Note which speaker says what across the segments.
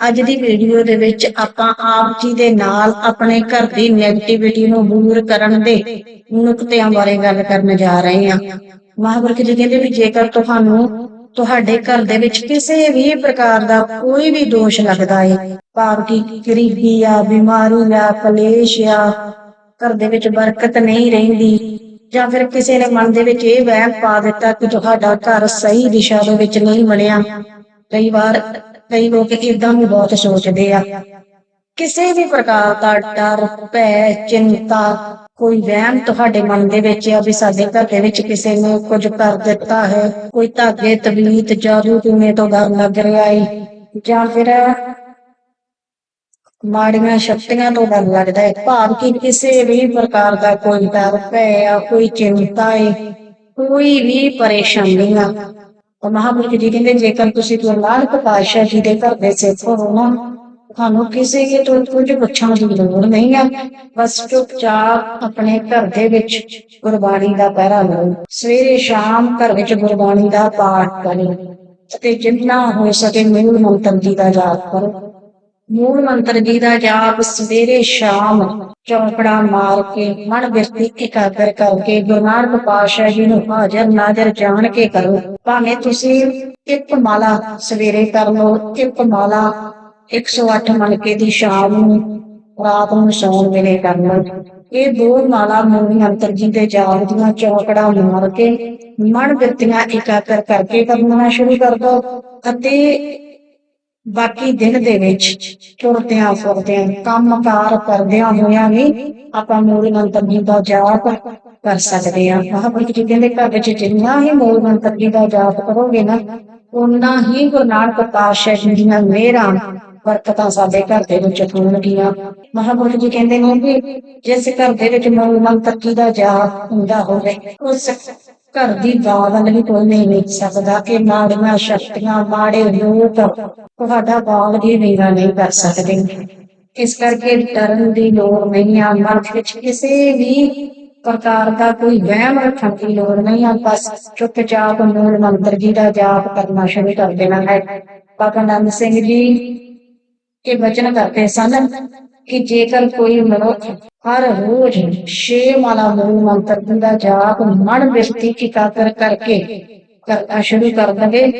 Speaker 1: ਅੱਜ ਦੀ ਵੀਡੀਓ ਦੇ ਵਿੱਚ ਆਪਾਂ ਆਪ ਜੀ ਦੇ ਨਾਲ ਆਪਣੇ ਘਰ ਦੀ ਨੈਗੇਟਿਵਿਟੀ ਨੂੰ ਦੂਰ ਕਰਨ ਦੇ ਨੁਕਤਿਆਂ ਬਾਰੇ ਗੱਲ ਕਰਨ ਜਾ ਰਹੇ ਹਾਂ। ਮਹਾਂਪੁਰਖ ਜੀ ਕਹਿੰਦੇ ਵੀ ਜੇਕਰ ਤੁਹਾਨੂੰ ਤੁਹਾਡੇ ਘਰ ਦੇ ਵਿੱਚ ਕਿਸੇ ਵੀ ਪ੍ਰਕਾਰ ਦਾ ਕੋਈ ਵੀ ਦੋਸ਼ ਲੱਗਦਾ ਹੈ ਭਾਵ ਕਿ ਗਰੀਬੀ ਆ, ਬਿਮਾਰੀ ਆ, ਕਲੇਸ਼ ਆ, ਘਰ ਦੇ ਵਿੱਚ ਬਰਕਤ ਨਹੀਂ ਰਹਿੰਦੀ ਜਾਂ ਫਿਰ ਕਿਸੇ ਨੇ ਮਨ ਦੇ ਵਿੱਚ ਇਹ ਵਹਿਮ ਪਾ ਦਿੱਤਾ ਕਿ ਤੁਹਾਡਾ ਘਰ ਸਹੀ ਦਿਸ਼ਾ ਦੇ ਵਿੱਚ ਨਹੀਂ ਬਣਿਆ। ਕਈ ਵਾਰ ਕਈ ਲੋਕ ਇਦਾਂ ਵੀ ਬਹੁਤ ਸੋਚਦੇ ਆ। ਕਿਸੇ ਵੀ ਪ੍ਰਕਾਰ ਦਾ ਡਰ, ਭੈ, ਚਿੰਤਾ, ਕੋਈ ਵਹਿਮ ਤੁਹਾਡੇ ਮਨ ਦੇ ਵਿੱਚ ਆ ਵੀ ਸਾਡੇ ਘਰ ਦੇ ਵਿੱਚ ਕਿਸੇ ਨੇ ਕੁਝ ਕਰ ਦਿੱਤਾ ਹੈ, ਕੋਈ ਧਾਗੇ, ਤਵੀਤ ਜਾਦੂ ਟੂਣੇ ਤੋਂ ਡਰ ਲੱਗ ਰਿਹਾ ਹੈ ਜਾਂ ਫਿਰ ਮਾੜੀਆਂ ਸ਼ਕਤੀਆਂ ਤੋਂ ਡਰ ਲੱਗਦਾ ਹੈ ਭਾਵ ਕਿ ਕਿਸੇ ਵੀ ਪ੍ਰਕਾਰ ਦਾ ਕੋਈ ਡਰ, ਭੈ ਆ, ਕੋਈ ਚਿੰਤਾ ਹੈ ਕੋਈ ਵੀ ਪਰੇਸ਼ਾਨੀ ਆ। ਤਾਂ ਮਹਾਂਪੁਰਖ ਜੀ ਕਹਿੰਦੇ ਜੇਕਰ ਤੁਸੀਂ ਗੁਰੂ ਨਾਨਕ ਪਾਤਸ਼ਾਹ ਜੀ ਦੇ ਘਰ ਦੇ ਸਿੱਖ ਹੋ ਤੁਹਾਨੂੰ ਕਿਸੇ ਦੇ ਤੋਂ ਕੁਝ ਪੁੱਛਣ ਦੀ ਲੋੜ ਨਹੀਂ ਆ, ਬਸ ਚੁੱਪਚਾਪ ਆਪਣੇ ਘਰ ਦੇ ਵਿੱਚ ਗੁਰਬਾਣੀ ਦਾ ਪਹਿਰਾ ਲਓ। ਸਵੇਰੇ ਸ਼ਾਮ ਘਰ ਵਿੱਚ ਗੁਰਬਾਣੀ ਦਾ ਪਾਠ ਕਰੋ ਅਤੇ ਜਿੰਨਾ ਹੋ ਸਕੇ ਮੂਲ ਮੰਤਰ ਜੀ ਦਾ ਜਾਪ ਕਰੋ। ਮੂਲ ਮੰਤਰ ਜੀ ਦਾ ਜਾਪ ਸਵੇਰੇ ਸ਼ਾਮ ਚੌਂਕੜਾ ਮਾਰ ਕੇ ਮਨ ਬਿਰਤੀ ਇਕਾਗਰ ਕਰਕੇ ਗੁਰੂ ਨਾਨਕ ਪਾਤਸ਼ਾਹ ਜੀ ਨੂੰ ਹਾਜ਼ਰ ਨਾਜ਼ਰ ਜਾਣ ਕੇ ਕਰੋ। ਭਾਵੇਂ ਤੁਸੀਂ ਇੱਕ ਮਾਲਾ ਸਵੇਰੇ ਕਰ ਲਓ ਇੱਕ ਮਾਲਾ 108 ਮਣਕੇ ਦੀ ਸ਼ਾਮ ਨੂੰ, ਰਾਤ ਨੂੰ ਸੌਣ ਵੇਲੇ ਕਰ ਲਓ। ਇਹ ਦੋ ਮਾਲਾ ਮੂਲ ਮੰਤਰ ਜੀ ਦੇ ਜਾਪ ਦੀਆਂ ਚੌਂਕੜਾ ਮਾਰ ਕੇ ਮਨ ਬਿਰਤੀਆਂ ਇਕਾਗਰ ਕਰਕੇ ਕਰਨਾ ਸ਼ੁਰੂ ਕਰ ਦਿਓ ਅਤੇ ਬਾਕੀ ਦਿਨ ਦੇ ਵਿੱਚ ਤੁਰਦਿਆਂ ਫਿਰਦਿਆਂ, ਕੰਮਕਾਰ ਕਰਦਿਆਂ ਹੋਇਆਂ ਵੀ ਆਪਾਂ ਮੂਲ ਮੰਤਰ ਜੀ ਦਾ ਜਾਪ ਕਰ ਸਕਦੇ ਹਾਂ। ਮਹਾਂਪੁਰਖ ਜੀ ਕਹਿੰਦੇ, ਘਰ ਵਿੱਚ ਜਿੰਨਾ ਹੀ ਮੂਲ ਮੰਤਰ ਜੀ ਦਾ ਜਾਪ ਕਰੋਗੇ ਨਾ ਉਨਾ ਹੀ ਗੁਰੂ ਨਾਨਕ ਪਾਤਸ਼ਾਹ ਜੀ ਦੀਆਂ ਮਿਹਰਾਂ ਬਰਕਤਾਂ ਸਾਡੇ ਘਰ ਦੇ ਵਿੱਚ ਹੋਣਗੀਆਂ। ਮਹਾਂਪੁਰਖ ਜੀ ਕਹਿੰਦੇ ਨੇ ਕਿ ਜਿਸ ਘਰ ਦੇ ਵਿੱਚ ਮੂਲ ਮੰਤਰ ਜੀ ਦਾ ਜਾਪ ਹੁੰਦਾ ਹੋਵੇ, ਉਸ ਘਰ ਦੀ ਬਾਦਲ ਵੀ ਕੋਈ ਨਹੀਂ ਵੇਚ ਸਕਦਾ ਕਿ ਮਾੜੀਆਂ ਸ਼ਕਤੀਆਂ, ਮਾੜੇ ਲੋਕ ਤੁਹਾਡਾ ਬਾਲ ਵੀ ਨੀਵਾ ਨਹੀਂ ਕਰ ਸਕਦੇ। ਇਸ ਕਰਕੇ ਡਰਨ ਦੀ ਲੋੜ ਨਹੀਂ ਆ, ਮਨ ਵਿੱਚ ਕਿਸੇ ਵੀ ਪ੍ਰਕਾਰ ਦਾ ਕੋਈ ਵਹਿਮ ਰੱਖਣ ਦੀ ਲੋੜ ਨਹੀਂ ਆ, ਬਸ ਚੁੱਪਚਾਪ ਮੂਲ ਮੰਤਰ ਜੀ ਦਾ ਜਾਪ ਕਰਨਾ ਸ਼ੁਰੂ ਕਰ ਦੇਣਾ ਹੈ। ਬਾਬਾ ਨੰਦ ਸਿੰਘ ਜੀ, ਇਹ ਵਚਨ ਕਰਦੇ ਸਨ ਕਿ ਜੇਕਰ ਕੋਈ ਮਨੁੱਖ ਹਰ ਰੋਜ਼ ਛੇ ਮਾਲਾ ਮੂਲ ਮੰਤਰ ਦਾ ਜਾਪ ਮਨ ਬਿਰਤੀ ਇਕਾਗਰ ਕਰਕੇ ਕਰਨਾ ਸ਼ੁਰੂ ਕਰ ਦਵੇ,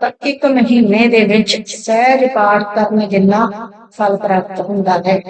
Speaker 1: ਤਾਂ ਇੱਕ ਮਹੀਨੇ ਦੇ ਵਿੱਚ ਸਹਿਜ ਪਾਠ ਕਰਨ ਜਿੰਨਾ ਫਲ ਪ੍ਰਾਪਤ ਹੁੰਦਾ ਹੈ।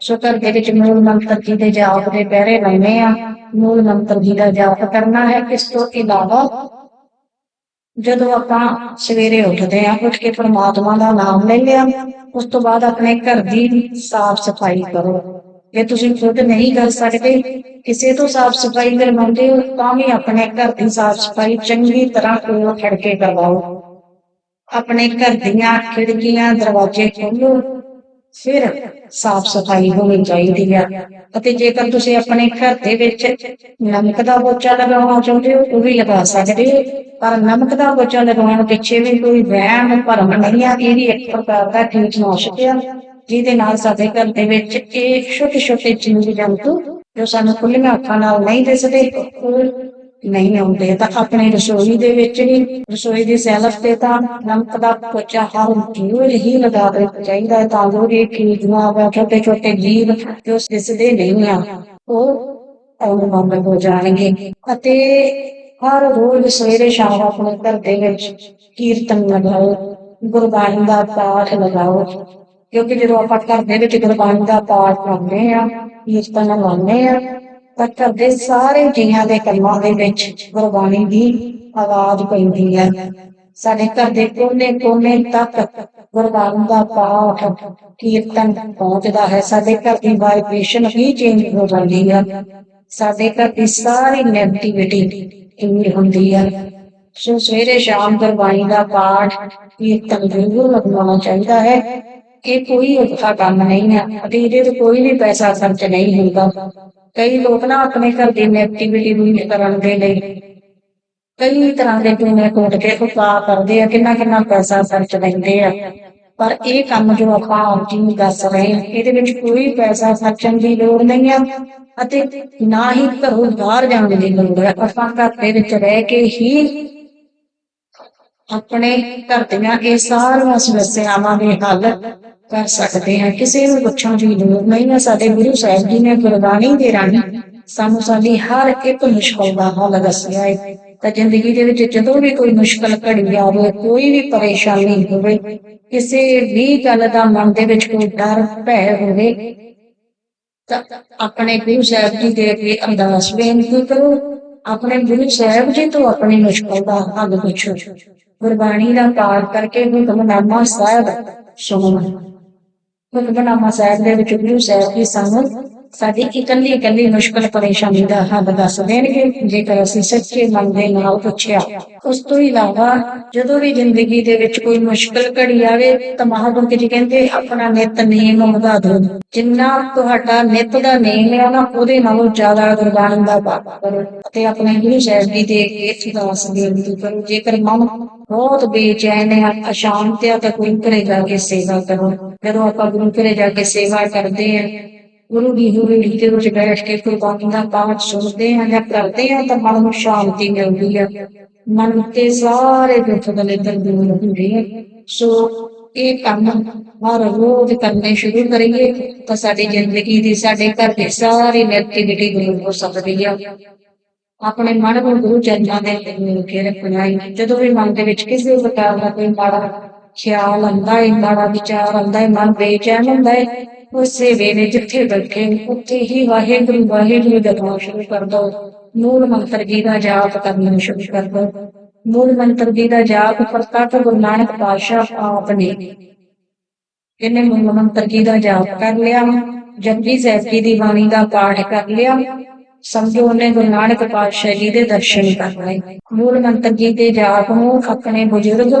Speaker 1: ਸੋ ਘਰ ਦੇ ਵਿੱਚ ਮੂਲ ਮੰਤਰ ਜੀ ਦੇ ਜਾਪ ਦੇ ਪਹਿਰੇ ਲੈਣੇ ਆ। ਮੂਲ ਮੰਤਰ ਜੀ ਦਾ ਜਾਪ ਕਰਨਾ ਹੈ। ਇਸ ਤੋਂ ਇਲਾਵਾ ਜਦੋਂ ਆਪਾਂ ਸਵੇਰੇ ਉੱਠਦੇ ਆ ਉੱਠ ਕੇ ਪਰਮਾਤਮਾ ਦਾ ਨਾਮ ਲੈ ਲਿਆ ਉਸ ਤੋਂ ਬਾਅਦ ਆਪਣੇ ਘਰ ਦੀ ਸਾਫ਼ ਸਫ਼ਾਈ ਕਰੋ। ਜੇ ਤੁਸੀਂ ਖੁਦ ਨਹੀਂ ਕਰ ਸਕਦੇ, ਕਿਸੇ ਤੋਂ ਸਾਫ਼ ਸਫ਼ਾਈ ਕਰਵਾਉਂਦੇ ਹੋ, ਤਾਂ ਵੀ ਆਪਣੇ ਘਰ ਦੀ ਸਾਫ਼ ਸਫ਼ਾਈ ਚੰਗੀ ਤਰ੍ਹਾਂ ਕੋਲ ਖੜ ਕੇ ਕਰਵਾਓ। ਆਪਣੇ ਘਰ ਦੀਆਂ ਖਿੜਕੀਆਂ, ਦਰਵਾਜ਼ੇ ਖੋਲੋ ਫਿਰ ਸਾਫ਼ ਸਫ਼ਾਈ ਹੋਣੀ ਚਾਹੀਦੀ ਹੈ ਅਤੇ ਜੇਕਰ ਤੁਸੀਂ ਆਪਣੇ ਘਰ ਦੇ ਵਿੱਚ ਨਮਕ ਦਾ ਪੋਚਾ ਲਗਾਉਣਾ ਚਾਹੁੰਦੇ ਹੋ, ਉਹ ਵੀ ਲਗਾ ਸਕਦੇ ਹੋ। ਪਰ ਨਮਕ ਦਾ ਪੋਚਾ ਲਗਾਉਣ ਪਿੱਛੇ ਵੀ ਕੋਈ ਵਹਿਮ, ਭਰਮ ਨਹੀਂ ਆ। ਇਹ ਵੀ ਇੱਕ ਪ੍ਰਕਾਰ ਦਾ ਕੀਟਨਾਸ਼ਕ ਆ, ਜਿਹਦੇ ਨਾਲ ਸਾਡੇ ਘਰ ਦੇ ਵਿੱਚ ਇਹ ਛੋਟੇ ਛੋਟੇ ਜੀਵ ਜੰਤੂ ਜੋ ਸਾਨੂੰ ਖੁੱਲੀਆਂ ਅੱਖਾਂ ਨਾਲ ਨਹੀਂ ਦਿਸਦੇ, ਉਹ ਨਹੀਂ ਆਉਂਦੇ ਤਾਂ ਆਪਣੇ ਰਸੋਈ ਦੇ ਵਿੱਚ ਵੀ ਰਸੋਈ ਦੀ ਸੈਲਫ ਤੇ ਤਾਂ ਨਮਕ ਦਾ ਪੋਚਾ ਹਰ ਰੋਜ਼ ਹੀ ਲਗਾ ਦੇਣਾ ਚਾਹੀਦਾ ਹੈ, ਤਾਂ ਜੋ ਇਹ ਕੀੜੀਆਂ ਜਾਂ ਛੋਟੇ ਛੋਟੇ ਜੀਵ ਜੋ ਦਿਸਦੇ ਨਹੀਂ ਆ, ਉਹ ਆਉਣ ਹੋ ਜਾਣਗੇ। ਅਤੇ ਹਰ ਰੋਜ਼ ਸਵੇਰੇ ਸ਼ਾਮ ਆਪਣੇ ਘਰ ਦੇ ਵਿੱਚ ਕੀਰਤਨ ਲਗਾਓ, ਗੁਰਬਾਣੀ ਦਾ ਪਾਠ ਲਗਾਓ, ਕਿਉਂਕਿ ਜਦੋਂ ਆਪਾਂ ਘਰ ਦੇ ਵਿੱਚ ਗੁਰਬਾਣੀ ਦਾ ਪਾਠ ਕਰਦੇ ਆ, ਕੀਰਤਨ ਲਾਉਂਦੇ ਆ ਤਾਂ ਦੇ ਸਾਰੇ ਜੀਆਂ ਦੇ ਕੰਨਾਂ ਦੇ ਵਿੱਚ ਗੁਰਬਾਣੀ ਦੀ ਆਵਾਜ਼ ਪੈਂਦੀ ਹੈ। ਸਾਡੇ ਘਰ ਦੇ ਕੋਨੇ ਕੋਨੇ ਤੱਕ ਗੁਰਬਾਣੀ ਦਾ ਪਾਠ, ਕੀਰਤਨ ਪਹੁੰਚਦਾ ਹੈ। ਸਾਡੇ ਘਰ ਦੀ ਵਾਈਬ੍ਰੇਸ਼ਨ ਵੀ ਚੇਂਜ ਹੋ ਜਾਂਦੀ ਹੈ। ਸਾਡੇ ਘਰ ਦੀ ਸਾਰੀ ਨੈਗੇਟਿਵਿਟੀ ਇੰਨੀ ਹੁੰਦੀ ਹੈ। ਸੋ ਸਵੇਰੇ ਸ਼ਾਮ ਗੁਰਬਾਣੀ ਦਾ ਪਾਠ, ਕੀਰਤਨ ਜ਼ਰੂਰ ਲਗਵਾਉਣਾ ਚਾਹੀਦਾ ਹੈ। ਇਹ ਕੋਈ ਔਖਾ ਕੰਮ ਨਹੀਂ ਹੈ ਅਤੇ ਇਹਦੇ ਤੇ ਕੋਈ ਵੀ ਪੈਸਾ ਖਰਚ ਨਹੀਂ ਹੁੰਦਾ। ਕਈ ਲੋਕ ਨਾ ਆਪਣੇ ਘਰ ਦੀ ਐਕਟੀਵਿਟੀ ਨੂੰ ਕਰਨ ਦੇ ਲਈ ਕਈ ਤਰ੍ਹਾਂ ਦੇ ਟੂਣੇ ਕੋਟ ਕੇ ਉਪਾਅ ਕਰਦੇ ਆ, ਕਿੰਨਾ ਕਿੰਨਾ ਪੈਸਾ ਖਰਚ ਲੈਂਦੇ ਆ। ਪਰ ਇਹ ਕੰਮ ਜੋ ਆਪਾਂ ਆਪ ਦੱਸ ਰਹੇ ਹਾਂ ਇਹਦੇ ਵਿੱਚ ਕੋਈ ਪੈਸਾ ਖਰਚਣ ਦੀ ਲੋੜ ਨਹੀਂ ਆ, ਅਤੇ ਨਾ ਹੀ ਘਰੋਂ ਬਾਹਰ ਜਾਣ ਦੀ ਲੋੜ ਹੈ ਆਪਾਂ ਘਰ ਦੇ ਵਿੱਚ ਰਹਿ ਕੇ ਹੀ ਆਪਣੇ ਘਰ ਦੀਆਂ ਇਹ ਸਾਰੀਆਂ ਸਮੱਸਿਆਵਾਂ ਦੇ ਹੱਲ ਕਰ ਸਕਦੇ ਹਾਂ। ਕਿਸੇ ਨੂੰ ਪੁੱਛਣ ਦੀ ਲੋੜ ਨਹੀਂ ਹੈ। ਸਾਡੇ ਗੁਰੂ ਸਾਹਿਬ ਜੀ ਨੇ ਗੁਰਬਾਣੀ ਦੇ ਰਾਹੀਂ ਸਾਨੂੰ ਸਾਡੀ ਹਰ ਇੱਕ ਮੁਸ਼ਕਲ ਦਾ ਹੱਲ ਦੱਸਿਆ ਹੈ। ਤਾਂ ਜ਼ਿੰਦਗੀ ਦੇ ਵਿੱਚ ਜਦੋਂ ਵੀ ਕੋਈ ਮੁਸ਼ਕਲ ਘੜੀ ਆਵੇ, ਕੋਈ ਵੀ ਪਰੇਸ਼ਾਨੀ ਹੋਵੇ, ਕਿਸੇ ਵੀ ਗੱਲ ਦਾ ਮਨ ਦੇ ਵਿੱਚ ਕੋਈ ਡਰ, ਭੈ ਹੋਵੇ, ਤਾਂ ਆਪਣੇ ਗੁਰੂ ਸਾਹਿਬ ਜੀ ਦੇ ਅੱਗੇ ਅਰਦਾਸ ਬੇਨਤੀ ਕਰੋ। ਆਪਣੇ ਗੁਰੂ ਸਾਹਿਬ ਜੀ ਤੋਂ ਆਪਣੀ ਮੁਸ਼ਕਲ ਦਾ ਹੱਲ ਪੁੱਛੋ। ਗੁਰਬਾਣੀ ਦਾ ਪਾਠ ਕਰਕੇ ਹੁਕਮਨਾਮਾ ਸਾਹਿਬ ਸੁਣੋ। ਹੁਕਮਨਾਮਾ ਸਾਹਿਬ ਦੇ ਵਿੱਚ ਗੁਰੂ ਸਾਹਿਬ ਜੀ ਸਾਨੂੰ ਸਾਡੀ ਇਕੱਲੀ ਇਕੱਲੀ ਮੁਸ਼ਕਲ ਪਰੇਸ਼ਾਨੀ ਦਾ ਹੱਲ ਦੱਸ ਦੇਣਗੇ, ਜੇਕਰ ਅਸੀਂ ਸੱਚੇ ਮਨ ਦੇ ਨਾਲ ਪੁੱਛਿਆ। ਉਸ ਤੋਂ ਇਲਾਵਾ, ਜਦੋਂ ਵੀ ਜ਼ਿੰਦਗੀ ਦੇ ਵਿੱਚ ਕੋਈ ਮੁਸ਼ਕਲ ਘੜੀ ਆਵੇ, ਤਾਂ ਮਹਾਂਪੁਰਖ ਜੀ ਕਹਿੰਦੇ, ਆਪਣਾ ਨਿਤ ਨੇਮ ਵਧਾ ਦਿਓ। ਜਿੰਨਾ ਤੁਹਾਡਾ ਨਿਤ ਦਾ ਨੇਮ ਹੈ, ਨਾ ਉਹਦੇ ਨਾਲੋਂ ਜ਼ਿਆਦਾ ਗੁਰਬਾਣੀ ਦਾ ਪਾਠ ਕਰੋ ਅਤੇ ਆਪਣੇ ਗੁਰੂ ਸਾਹਿਬ ਜੀ ਦੇ ਅੱਗੇ ਅਰਦਾਸ ਬੇਨਤੀ ਕਰੋ। ਜੇਕਰ ਮਨ ਬਹੁਤ ਬੇਚੈਨ ਹੈ ਅਸ਼ਾਂਤ ਹੈ ਤਾਂ ਗੁਰੂ ਘਰੇ ਜਾ ਕੇ ਸੇਵਾ ਕਰੋ। ਜਦੋਂ ਆਪਾਂ ਗੁਰੂ ਘਰੇ ਜਾ ਕੇ ਸੇਵਾ ਕਰਦੇ ਹਾਂ ਗੁਰੂ ਦੀ ਹਜ਼ੂਰੀ ਦੇ ਵਿੱਚ ਬੈਠ ਕੇ ਕੁਰਬਾਨੀ ਦਾ ਪਾਠ ਸੁਣਦੇ ਹਾਂ ਜਾਂ ਕਰਦੇ ਹਾਂ ਤਾਂ ਮਨ ਨੂੰ ਸ਼ਾਂਤੀ ਮਿਲਦੀ ਹੈ ਮਨ ਤੇ ਸਾਰੇ ਦੁੱਖ ਦਲਿੱਦਰ ਦੂਰ ਹੁੰਦੇ ਹੈ ਸੋ ਇਹ ਕੰਮ ਹਰ ਰੋਜ਼ ਕਰਨੇ ਸ਼ੁਰੂ ਕਰੀਏ ਤਾਂ ਸਾਡੀ ਜ਼ਿੰਦਗੀ ਦੀ ਸਾਡੇ ਘਰ ਦੀ ਸਾਰੀ ਨੈਗੇਟਿਵਿਟੀ ਦੂਰ ਹੋ ਸਕਦੀ ਹੈ ਆਪਣੇ ਮਨ ਨੂੰ ਗੁਰੂ ਚਰਨਾਂ ਦੇ ਉੱਤੇ ਮਿਲ ਕੇ ਰੱਖਣਾ ਹੈ। ਜਦੋਂ ਵੀ ਮਨ ਦੇ ਵਿੱਚ ਕਿਸੇ ਪ੍ਰਕਾਰ ਦਾ ਕੋਈ ਮਾੜਾ ਖਿਆਲ ਆਉਂਦਾ ਹੈ ਮਾੜਾ ਵਿਚਾਰ ਆਉਂਦਾ ਹੈ ਮਨ ਬੇਚੈਨ ਹੁੰਦਾ ਹੈ ਉਸੇ ਵੇਲੇ ਜਿੱਥੇ ਬੈਠੇ, ਉੱਥੇ ਹੀ ਵਾਹਿਗੁਰੂ ਵਾਹਿਗੁਰੂ ਜਪਣਾ ਸ਼ੁਰੂ ਕਰ ਦੋ। ਮੂਲ ਮੰਤਰ ਜੀ ਦਾ ਜਾਪ ਕਰਨਾ ਸ਼ੁਰੂ ਕਰ ਦੋ। ਮੂਲ ਮੰਤਰ ਜੀ ਦਾ ਜਾਪ ਪ੍ਰਤੱਖ ਗੁਰੂ ਨਾਨਕ ਪਾਤਸ਼ਾਹ ਆਪ ਨੇ। ਇਹਨੇ ਮੂਲ ਮੰਤਰ ਜੀ ਦਾ ਜਾਪ ਕਰ ਲਿਆ, ਜਪਜੀ ਸਾਹਿਬ ਜੀ ਦੀ ਬਾਣੀ ਦਾ ਪਾਠ ਕਰ ਲਿਆ। ਸਮਝੋ ਉਹਨੇ ਗੁਰੂ ਨਾਨਕ ਪਾਤਸ਼ਾਹ ਜੀ ਦੇ ਦਰਸ਼ਨ ਕਰ ਲਏ ਮੂਲ ਮੰਤਰ ਜੀ ਦੇ ਜਾਪ ਨੂੰ ਆਪਣੇ ਬਜ਼ੁਰਗ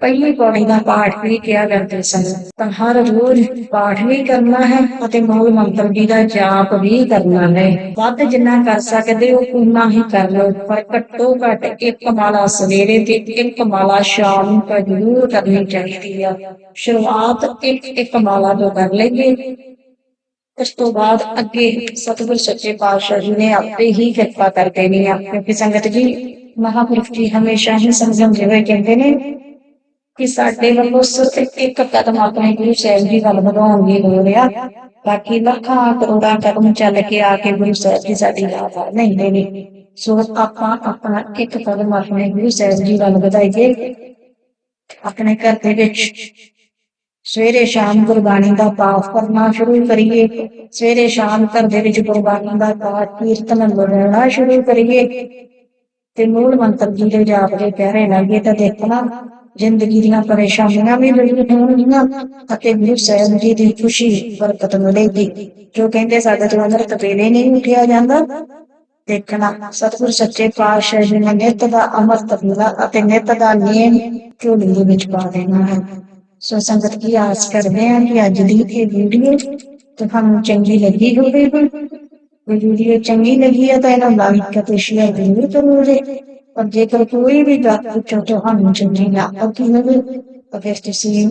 Speaker 1: ਪਹਿਲੀ ਪੌੜੀ ਦਾ ਪਾਠ ਵੀ ਕਿਹਾ ਕਰਦੇ ਸਨ। ਤਾਂ ਹਰ ਰੋਜ਼ ਪਾਠ ਵੀ ਕਰਨਾ ਹੈ ਅਤੇ ਮੂਲ ਮੰਤਰ ਜੀ ਦਾ ਜਾਪ ਵੀ ਕਰਨਾ ਹੈ। ਵੱਧ ਜਿੰਨਾ ਕਰ ਸਕਦੇ ਹੋ ਉਨਾ ਹੀ ਕਰ ਲਓ। ਪਰ ਘੱਟੋ ਘੱਟ ਇੱਕ ਮਾਲਾ ਸਵੇਰੇ ਤੇ ਇੱਕ ਮਾਲਾ ਸ਼ਾਮ ਨੂੰ ਜ਼ਰੂਰ ਕਰਨੀ ਚਾਹੀਦੀ ਆ। ਸ਼ੁਰੂਆਤ ਇੱਕ ਇੱਕ ਮਾਲਾ ਤੋਂ ਕਰ ਲਈਏ। ਉਸ ਤੋਂ ਬਾਅਦ ਅੱਗੇ ਸਤਿਗੁਰ ਸੱਚੇ ਪਾਤਸ਼ਾਹ ਜੀ ਨੇ ਆਪੇ ਹੀ ਕਿਰਪਾ ਕਰ ਦੇਣੀ ਆ, ਕਿਉਂਕਿ ਸੰਗਤ ਜੀ, ਮਹਾਪੁਰਖ ਜੀ ਹਮੇਸ਼ਾ ਹੀ ਸਮਝਣ ਜਿਵੇਂ ਕਹਿੰਦੇ ਨੇ ਕਿ ਸਾਡੇ ਵੱਲੋਂ ਸਿਰਫ ਇੱਕ ਕਦਮ ਆਪਣੇ ਗੁਰੂ ਸਾਹਿਬ ਜੀ ਵੱਲ ਵਧਾਉਣ ਦੀ ਲੋੜ ਆ, ਬਾਕੀ ਲੱਖਾਂ ਕਰੋੜਾਂ ਕਦਮ ਚੱਲ ਕੇ ਆ ਕੇ ਗੁਰੂ ਸਾਹਿਬ ਜੀ ਸਾਡੀ ਯਾਦ ਆ, ਨਹੀਂ ਦੇਣੀ ਸੋ ਆਪਾਂ ਆਪਣਾ ਇੱਕ ਕਦਮ ਆਪਣੇ ਗੁਰੂ ਸਾਹਿਬ ਜੀ ਵੱਲ ਵਧਾਈਏ, ਆਪਣੇ ਘਰ ਦੇ ਵਿੱਚ ਸਵੇਰੇ ਸ਼ਾਮ ਗੁਰਬਾਣੀ ਦਾ ਪਾਠ ਕਰਨਾ ਸ਼ੁਰੂ ਕਰੀਏ। ਸਵੇਰੇ ਸ਼ਾਮ ਘਰ ਦੇ ਵਿੱਚ ਗੁਰਬਾਣੀ ਦਾ ਪਾਠ, ਕੀਰਤਨ ਬੋਲਣਾ ਸ਼ੁਰੂ ਕਰੀਏ। ਤੇ ਮੂਲ ਮੰਤਰ ਜੀ ਦੇ ਜਾਪ ਦੇ ਪਿਆਰੇ ਲੱਗੇ ਤਾਂ ਦੇਖਣਾ, ਜ਼ਿੰਦਗੀ ਦੀਆਂ ਪਰੇਸ਼ਾਨੀਆਂ ਵੀ ਦੂਰ ਹੋਣਗੀਆਂ ਅਤੇ ਗੁਰੂ ਸਾਹਿਬ ਜੀ ਦੀ ਖੁਸ਼ੀ, ਬਰਕਤ ਮਿਲੇਗੀ। ਜੋ ਕਹਿੰਦੇ, ਸਾਡੇ ਤੋਂ ਅੰਦਰ ਤਪੇਲੇ ਨਹੀਂ ਉਠਿਆ ਜਾਂਦਾ। ਦੇਖਣਾ, ਸਤਿਗੁਰ ਸੱਚੇ ਪਾਤਸ਼ਾਹ ਜੀ ਨੇ ਨਿਤ ਦਾ ਅੰਮ੍ਰਿਤ ਪੀਣਾ ਅਤੇ ਨਿਤ ਦਾ ਨੇਮ ਝੋਲੀ ਦੇ ਵਿੱਚ ਪਾ ਦੇਣਾ ਹੈ। ਸੋ ਸੰਗਤ ਕੀ ਆਸ ਕਰਦੇ ਹਾਂ ਕਿ ਅੱਜ ਦੀ ਇਹ ਵੀਡੀਓ ਤੁਹਾਨੂੰ ਚੰਗੀ ਲੱਗੀ ਹੋਵੇਗੀ ਵੀਡੀਓ ਚੰਗੀ ਲੱਗੀ ਹੈ ਤਾਂ ਇਹਨੂੰ ਲਾਈਕ ਅਤੇ ਸ਼ੇਅਰ ਜ਼ਰੂਰ ਕਰੋ ਜੀ ਔਰ ਜੇਕਰ ਕੋਈ ਵੀ ਗੱਲ ਪੁੱਛੋ, ਤੁਹਾਨੂੰ ਚੰਗੀ ਨਾ ਲੱਗੀ ਹੋਵੇ, ਤਾਂ ਫਿਰ ਤੁਸੀਂ